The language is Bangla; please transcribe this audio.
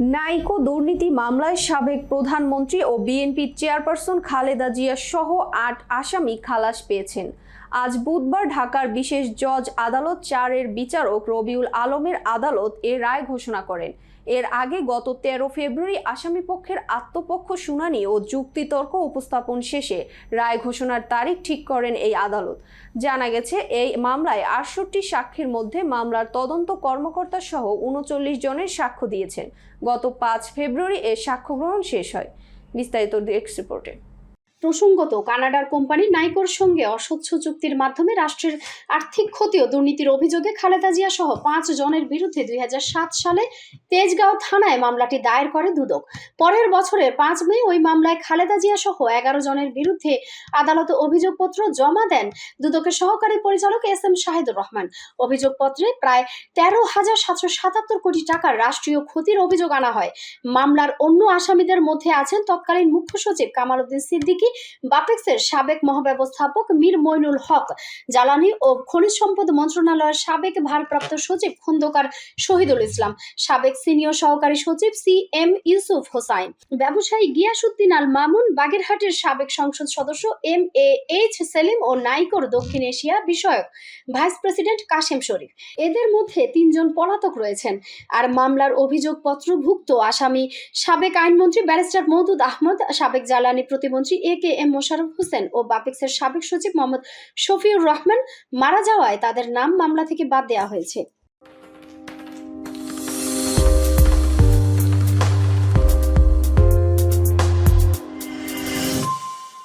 নাইকো দুর্নীতি মামলায় সাবেক প্রধানমন্ত্রী ও বিএনপির চেয়ারপারসন খালেদা জিয়া সহ আট আসামি খালাস পেয়েছেন। আজ বুধবার ঢাকার বিশেষ জজ আদালত চারের বিচারক রবিউল আলমের আদালত এ রায় ঘোষণা করেন। এর আগে গত তেরো ফেব্রুয়ারি আসামি পক্ষের আত্মপক্ষ শুনানি ও যুক্তিতর্ক উপস্থাপন শেষে রায় ঘোষণার তারিখ ঠিক করেন এই আদালত। জানা গেছে, এই মামলায় আটষট্টি সাক্ষীর মধ্যে মামলার তদন্ত কর্মকর্তা সহ উনচল্লিশ জনের সাক্ষ্য দিয়েছেন। গত পাঁচ ফেব্রুয়ারি এর সাক্ষ্য গ্রহণ শেষ হয়। বিস্তারিত ডেস্ক রিপোর্টে। প্রসঙ্গত, কানাডার কোম্পানি নাইকোর সঙ্গে অস্বচ্ছ চুক্তির মাধ্যমে রাষ্ট্রের আর্থিক ক্ষতি ও দুর্নীতির অভিযোগে খালেদা জিয়া সহ পাঁচ জনের বিরুদ্ধে দুই হাজার সাত সালে তেজগাঁও থানায় মামলাটি দায়ের করে দুদক। পরের বছরের পাঁচ মে ওই মামলায় খালেদা জিয়া সহ এগারো জনের বিরুদ্ধে আদালতে অভিযোগপত্র জমা দেন দুদকের সহকারী পরিচালক এস এম শাহিদুর রহমান। অভিযোগপত্রে প্রায় তেরো হাজার সাতশো সাতাত্তর কোটি টাকার রাষ্ট্রীয় ক্ষতির অভিযোগ আনা হয়। মামলার অন্য আসামিদের মধ্যে আছেন তৎকালীন মুখ্য সচিব কামাল উদ্দিন সিদ্দিকী বাপেক্সের সাবেক মহাব্যবস্থাপক মীর মইনুল হক জ্বালানি ও খনিজ সম্পদ মন্ত্রণালয়ের সাবেক ভারপ্রাপ্ত সচিব খন্দকার শহীদুল ইসলাম, সাবেক সিনিয়র সহকারী সচিব সি এম ইউসুফ হোসাইন, ব্যবসায়ী গিয়াসুদ্দিন আল মামুন, বাগেরহাটের সাবেক সংসদ সদস্য এম এ এইচ সেলিম ও নাইকোর দক্ষিণ এশিয়া বিষয়ক ভাইস প্রেসিডেন্ট কাশেম শরীফ। এদের মধ্যে তিনজন পলাতক রয়েছেন আর মামলার অভিযোগপত্রভুক্ত আসামি সাবেক আইনমন্ত্রী ব্যারিস্টার মৌদুদ আহমদ, সাবেক জ্বালানি প্রতিমন্ত্রী A K M Mosharraf Hossain ও বাপেক্সের সাবেক সচিব মোহাম্মদ শফিউর রহমান মারা যাওয়ায় তাদের নাম মামলা থেকে বাদ দেওয়া হয়েছে।